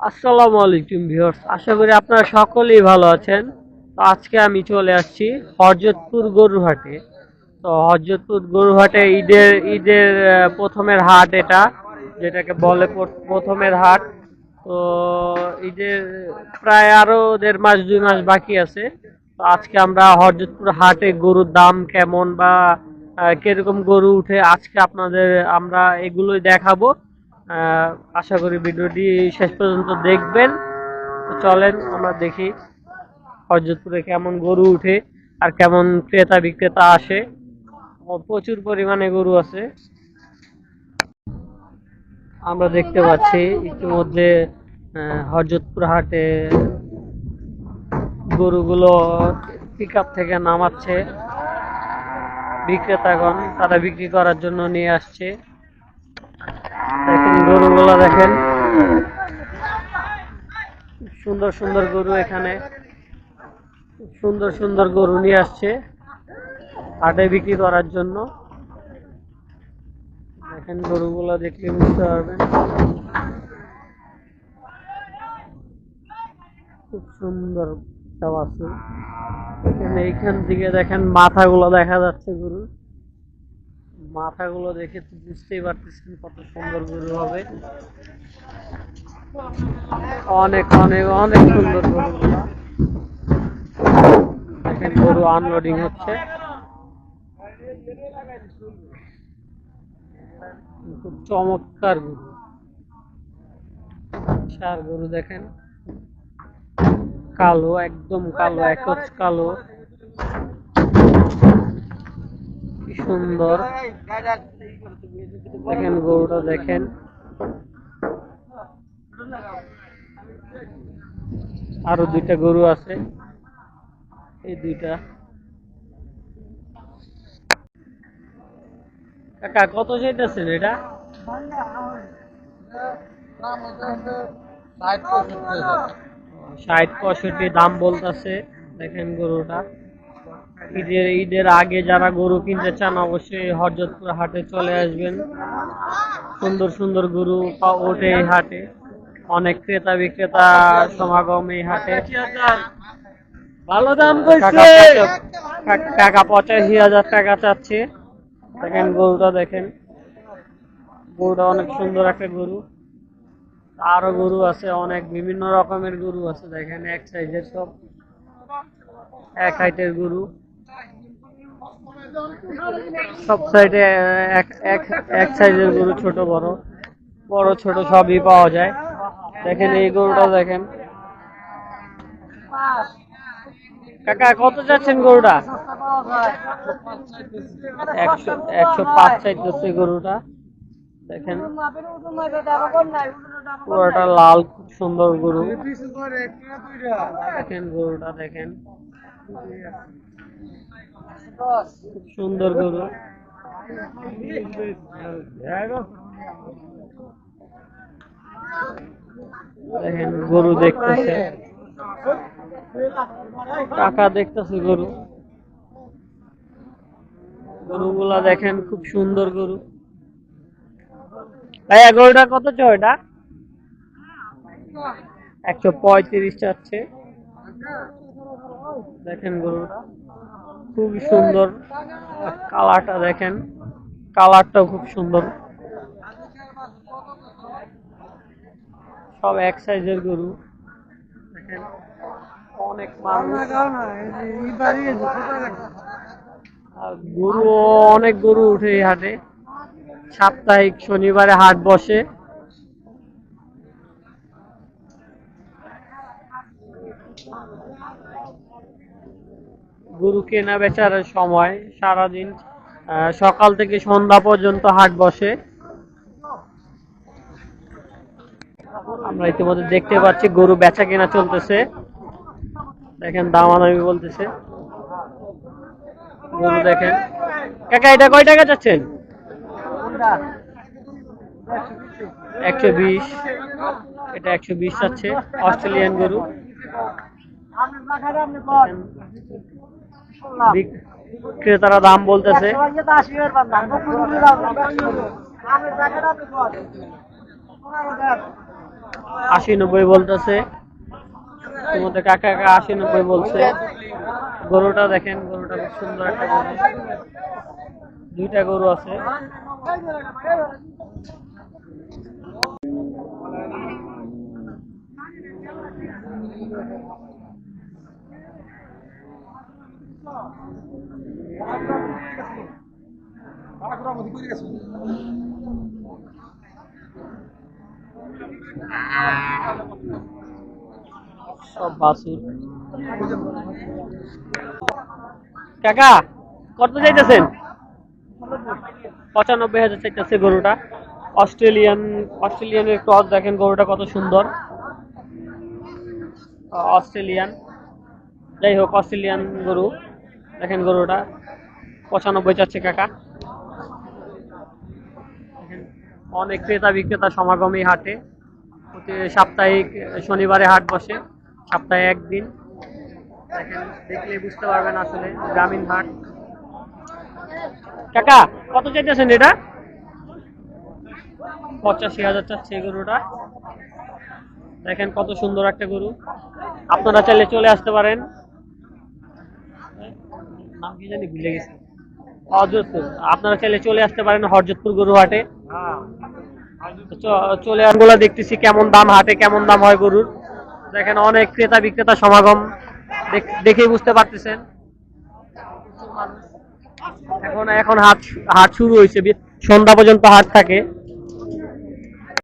আসসালামু আলাইকুম ভিউয়ার্স, আশা করি আপনারা সকলেই ভালো আছেন। তো আজকে আমি চলে আসছি হরজতপুর গরুহাটে তো হরজতপুর গরুহাটে ঈদের ঈদের প্রথমের হাট এটা, যেটাকে বলে প্র- প্রথমের হাট। তো ঈদের প্রায় আরও দেড় মাস, দুই মাস বাকি আছে। তো আজকে আমরা হরজতপুর হাটে গরুর দাম কেমন বা কীরকম গরু উঠে, আজকে আপনাদের আমরা এগুলোই দেখাবো। আশা করি ভিডিওটি শেষ পর্যন্ত দেখবেন। তো চলেন আমরা দেখি হরজতপুরে কেমন গরু উঠে আর কেমন ক্রেতা বিক্রেতা আসে। প্রচুর পরিমাণে গরু আছে। আমরা দেখতে পাচ্ছি ইতিমধ্যে আহ, হরজতপুর হাটে গরুগুলো পিক থেকে নামাচ্ছে। বিক্রেতাগণ তারা বিক্রি করার জন্য নিয়ে আসছে। গরুগুলো দেখেন। সুন্দর সুন্দর গরু এখানে। সুন্দর সুন্দর গরু নিয়ে আসছে হাটে বিক্রি করার জন্য। দেখেন গরুগুলো দেখলে বুঝতে পারবেন। খুব সুন্দর সব আছে এইখান থেকে দেখেন মাথাগুলো দেখা যাচ্ছে গরু মাথাগুলো দেখে তো বুঝতেই পারতেছেন কত সুন্দর গরু হবে। অনেক অনেক অনেক সুন্দর গরুগুলো দেখেন গরু আনলোডিং হচ্ছে। খুব চমৎকার গরু। চার গরু দেখেন। কালো, একদম কালো, একচ কালো। কি সুন্দর। দেখেন, গরুটা দেখেন। আরও দুইটা গরু আছে। এই দুইটা। কাকা, কত চাইতেছেন এটা? ষাট পঁয়ষট্টি, দাম বলতেছে। দেখেন গরুটা। ঈদের ঈদের আগে যারা গরু কিনতে চান অবশ্যই হরজতপুর হাটে চলে আসবেন। সুন্দর সুন্দর গরু ওঠে এই হাটে। অনেক ক্রেতা বিক্রেতা সমাগম এই হাটে। ভালো দাম টাকা পঁচাশি হাজার টাকা চাচ্ছে। দেখেন গরুটা দেখেন। গরুটা অনেক সুন্দর একটা গরু। আরও গরু আছে, অনেক বিভিন্ন রকমের গরু আছে। দেখেন এক সাইজের সব। এক হাইটের গরু। সব সাইডে এক এক সাইজের গরু, ছোট, বড়। বড়, ছোট সবই পাওয়া যায়। দেখেন এই গরুটা, দেখেন। কাকা, কত যাচ্ছেন গরুটা? একশো পাঁচ চাইতেছে গরুটা। দেখেন। লাল, খুব সুন্দর গরু। দেখেন গরুটা, দেখেন। সুন্দর গরু দেখেন, গরু দেখতেছে। কাকা দেখতেছে গরু। গরুগুলা দেখেন, খুব সুন্দর গরু। ভাইয়া, গরুটা কত চাও এটা একশো পঁয়ত্রিশ চাচ্ছে। দেখেন গরুটা খুবই সুন্দর কালারটা দেখেন। কালারটাও খুব সুন্দর। সব এক সাইজের গরু। দেখেন, অনেক আর গরু অনেক গরু উঠে হাটে। সাপ্তাহিক শনিবারে হাট বসে। গরু কেনা বেচার সময় সারাদিন সকাল থেকে সন্ধ্যা পর্যন্ত হাট বসে। আমরা ইতিমধ্যে দেখতে পাচ্ছি গরু বেচা কেনা চলতেছে। দেখেন দামাদামি বলতেছে। গরু দেখেন। কাকা, এটা কয় টাকা যাচ্ছেন? একশো বিশ। এটা একশো বিশ যাচ্ছে। অস্ট্রেলিয়ান গরু। ক্রেতারা দাম বলতেছে। আশি নব্বই বলতেছে। তোমাদের কাকা কাকা আশি নব্বই বলছে। গরুটা দেখেন গরুটা খুব সুন্দর একটা গরু। দুইটা গরু আছে। কাকা, কত চাইতেছেন? পঁচানব্বই হাজার চাইতেছে গরুটা। অস্ট্রেলিয়ান অস্ট্রেলিয়ানের ক্রস দেখেন গরুটা কত সুন্দর। অস্ট্রেলিয়ান। যাই হোক, অস্ট্রেলিয়ান গরু। দেখেন গরুটা। পঁচানব্বই চাচ্ছে কাকা। অনেক ক্রেতা বিক্রেতা সমাগম হাটে। প্রতি সাপ্তাহিক, শনিবারে হাট বসে, সপ্তাহে একদিন। দেখেন, দেখলে বুঝতে পারবেন আসলে গ্রামীণ হাট। কাকা, কত চাইতেছেন এটা? পঁচাশি হাজার চাচ্ছে এই গরুটা। দেখেন কত সুন্দর একটা গরু। আপনারা চাইলে চলে আসতে পারেন। নাম কি জানি ভুলে গেছি। হরজতপুর আপনারা চাইলে চলে আসতে পারেন হরজতপুর গরু হাটে চ- চলে আমগুলো দেখতেছি কেমন দাম, হাটে কেমন দাম হয় গরুর। দেখেন অনেক ক্রেতা বিক্রেতা সমাগম। দেখ- দেখেই বুঝতে পারতেছেন। এখন এখন হাট হাট শুরু হয়েছে। সন্ধ্যা পর্যন্ত হাট থাকে।